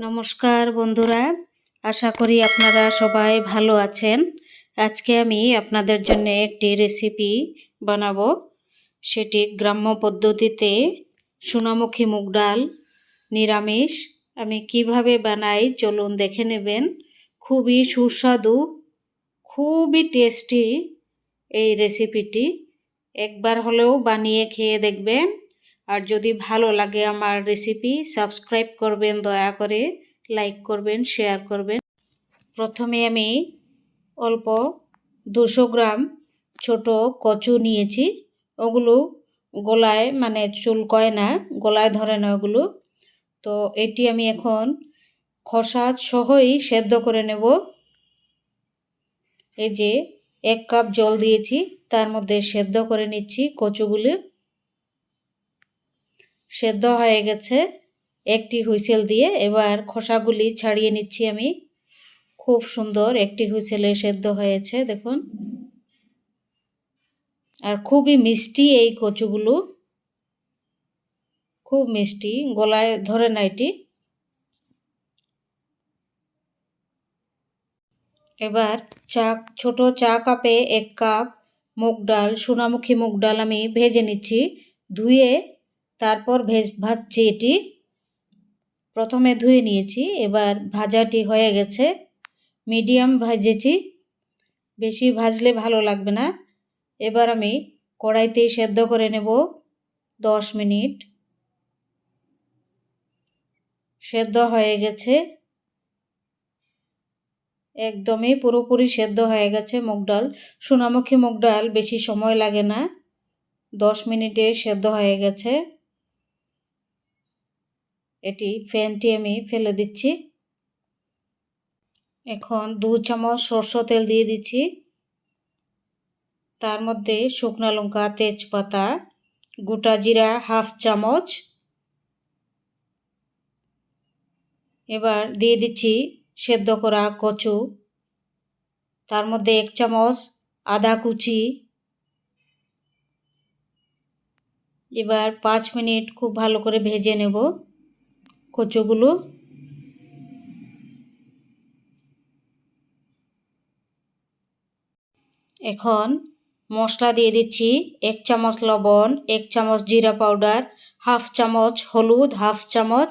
নমস্কার বন্ধুরা, আশা করি আপনারা সবাই ভালো আছেন। আজকে আমি আপনাদের জন্য একটি রেসিপি বানাবো। সেটি গ্রাম্য পদ্ধতিতে সোনামুখী মুগ ডাল, নিরামিষ। আমি কীভাবে বানাই চলুন দেখে নেবেন। খুবই সুস্বাদু, খুবই টেস্টি এই রেসিপিটি একবার হলেও বানিয়ে খেয়ে দেখবেন। আর যদি ভালো লাগে আমার রেসিপি সাবস্ক্রাইব করবেন, দয়া করে লাইক করবেন শেয়ার করবেন। প্রথমে আমি অল্প দুশো গ্রাম ছোট কচু নিয়েছি। ওগুলো গলায় মানে চুলকয় না, গলায় ধরে না ওগুলো। তো এটি আমি এখন খসা সহই সেদ্ধ করে নেব। এই যে এক কাপ জল দিয়েছি, তার মধ্যে সেদ্ধ করে নিচ্ছি কচুগুলি। সেদ্ধ হয়ে গেছে। একটি হুইসেল দিয়ে এবার খোসাগুলি ছাড়িয়ে নিচ্ছি আমি। খুব সুন্দর একটি হুইসেলে সেদ্ধ হয়েছে, দেখুন। আর খুবই মিষ্টি এই কচুগুলো। খুব মিষ্টি, গলায় ধরে না এটি। এবার চা, ছোট চা কাপে এক কাপ মুগ ডাল, সোনামুখী মুগ ডাল আমি ভেজে নিচ্ছি। ধুয়ে তারপর ভেজ ভাজছি এটি। প্রথমে ধুয়ে নিয়েছি, এবার ভাজাটি হয়ে গেছে। মিডিয়াম ভাজেছি। বেশি ভাজলে ভালো লাগবে না। এবার আমি কড়াইতে সেদ্ধ করে নেব দশ মিনিট। সেদ্ধ হয়ে গেছে। একদমই পুরোপুরি সেদ্ধ হয়ে গেছে মুগ ডাল। সোনামুখী মুগ ডাল, বেশি সময় লাগে না। দশ মিনিটে সেদ্ধ হয়ে গেছে। এটি ফ্যানটি আমি ফেলে দিচ্ছি। এখন দু চামচ সর্ষ তেল দিয়ে দিচ্ছি। তার মধ্যে শুকনো লঙ্কা, তেজপাতা, গোটা জিরা হাফ চামচ। এবার দিয়ে দিচ্ছি সেদ্ধ করা কচু। তার মধ্যে এক চামচ আদা কুচি। এবার পাঁচ মিনিট খুব ভালো করে ভেজে নেব। কচুগুলো। এখন মশলা দিয়ে দিচ্ছি এক চামচ লবণ, এক চামচ জিরা পাউডার, হাফ চামচ হলুদ, হাফ চামচ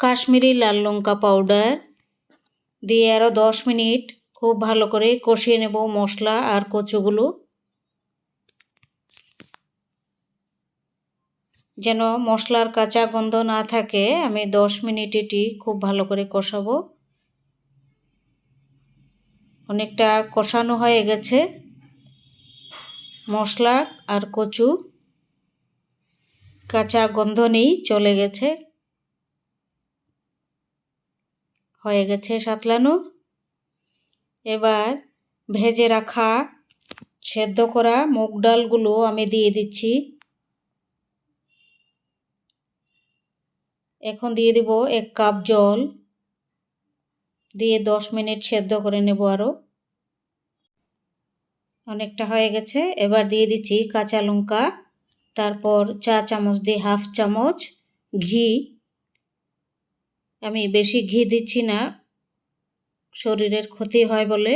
কাশ্মীরি লাল লঙ্কা পাউডার। দিয়ে আরও দশ মিনিট খুব ভালো করে কষিয়ে নেব মশলা আর কচুগুলো। যেন মশলার কাঁচা গন্ধ না থাকে, আমি দশ মিনিট এটি খুব ভালো করে কষাবো। অনেকটা কষানো হয়ে গেছে। মশলা আর কচু, কাঁচা গন্ধ নেই, চলে গেছে। হয়ে গেছে সাতলানো। এবার ভেজে রাখা, সেদ্ধ করা মুগ ডালগুলো আমি দিয়ে দিচ্ছি। এখন দিয়ে দিব এক কাপ জল। দিয়ে দশ মিনিট সেদ্ধ করে নেব আরও অনেকটা হয়ে গেছে। এবার দিয়ে দিচ্ছি কাঁচা লঙ্কা। তারপর চা চামচ দিয়ে হাফ চামচ ঘি। আমি বেশি ঘি দিচ্ছি না। শরীরের ক্ষতি হয় বলে।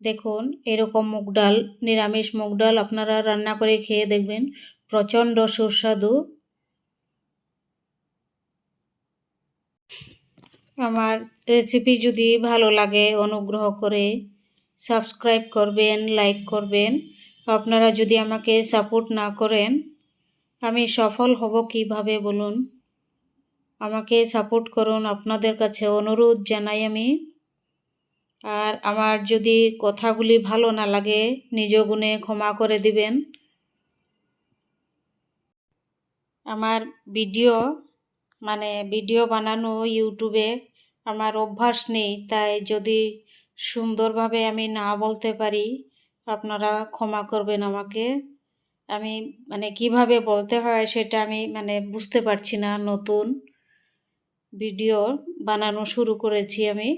দেখুন, এরকম মুগ ডাল, নিরামিষ মুগ ডাল আপনারা রান্না করে খেয়ে দেখবেন, প্রচণ্ড সুস্বাদু। আমার রেসিপি যদি ভালো লাগে, অনুগ্রহ করে সাবস্ক্রাইব করবেন লাইক করবেন। আপনারা যদি আমাকে সাপোর্ট না করেন, আমি সফল হব কীভাবে বলুন? আমাকে সাপোর্ট করুন, আপনাদের কাছে অনুরোধ জানাই আমি। আর আমার যদি কথাগুলি ভালো না লাগে, নিজ গুণে ক্ষমা করে দিবেন। আমার ভিডিও মানে ভিডিও বানানো ইউটিউবে আমার অভ্যাস নেই, তাই যদি সুন্দরভাবে আমি না বলতে পারি, আপনারা ক্ষমা করবেন আমাকে। আমি মানে কীভাবে বলতে হয় সেটা আমি মানে বুঝতে পারছি না, নতুন ভিডিও বানানো শুরু করেছি আমি।